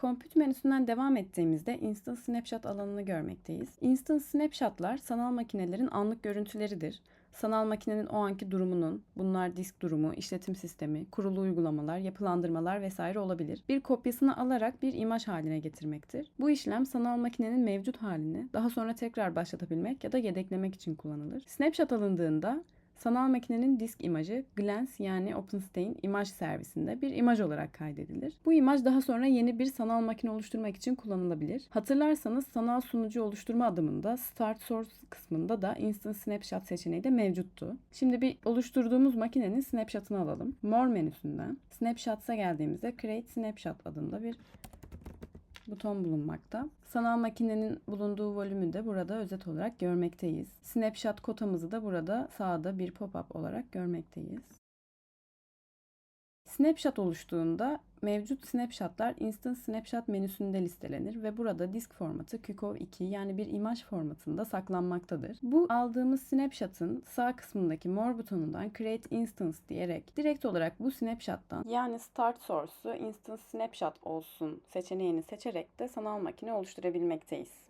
Compute menüsünden devam ettiğimizde Instant Snapshot alanını görmekteyiz. Instant Snapshot'lar sanal makinelerin anlık görüntüleridir. Sanal makinenin o anki durumunun, bunlar disk durumu, işletim sistemi, kurulu uygulamalar, yapılandırmalar vesaire olabilir. Bir kopyasını alarak bir imaj haline getirmektir. Bu işlem sanal makinenin mevcut halini daha sonra tekrar başlatabilmek ya da yedeklemek için kullanılır. Snapshot alındığında Sanal makinenin disk imajı Glance yani OpenStain imaj servisinde bir imaj olarak kaydedilir. Bu imaj daha sonra yeni bir sanal makine oluşturmak için kullanılabilir. Hatırlarsanız sanal sunucu oluşturma adımında Start Source kısmında da Instant Snapshot seçeneği de mevcuttu. Şimdi bir oluşturduğumuz makinenin snapshot'ını alalım. More menüsünden Snapshots'a geldiğimizde Create Snapshot adında bir buton bulunmakta. Sanal makinenin bulunduğu volümü de burada özet olarak görmekteyiz. Snapshot kotamızı da burada sağda bir pop-up olarak görmekteyiz. Snapshot oluştuğunda mevcut snapshotlar Instant Snapshot menüsünde listelenir ve burada disk formatı QCOV2 yani bir imaj formatında saklanmaktadır. Bu aldığımız snapshot'ın sağ kısmındaki More butonundan Create Instance diyerek direkt olarak bu snapshot'tan yani Start Source'u Instant Snapshot olsun seçeneğini seçerek de sanal makine oluşturabilmekteyiz.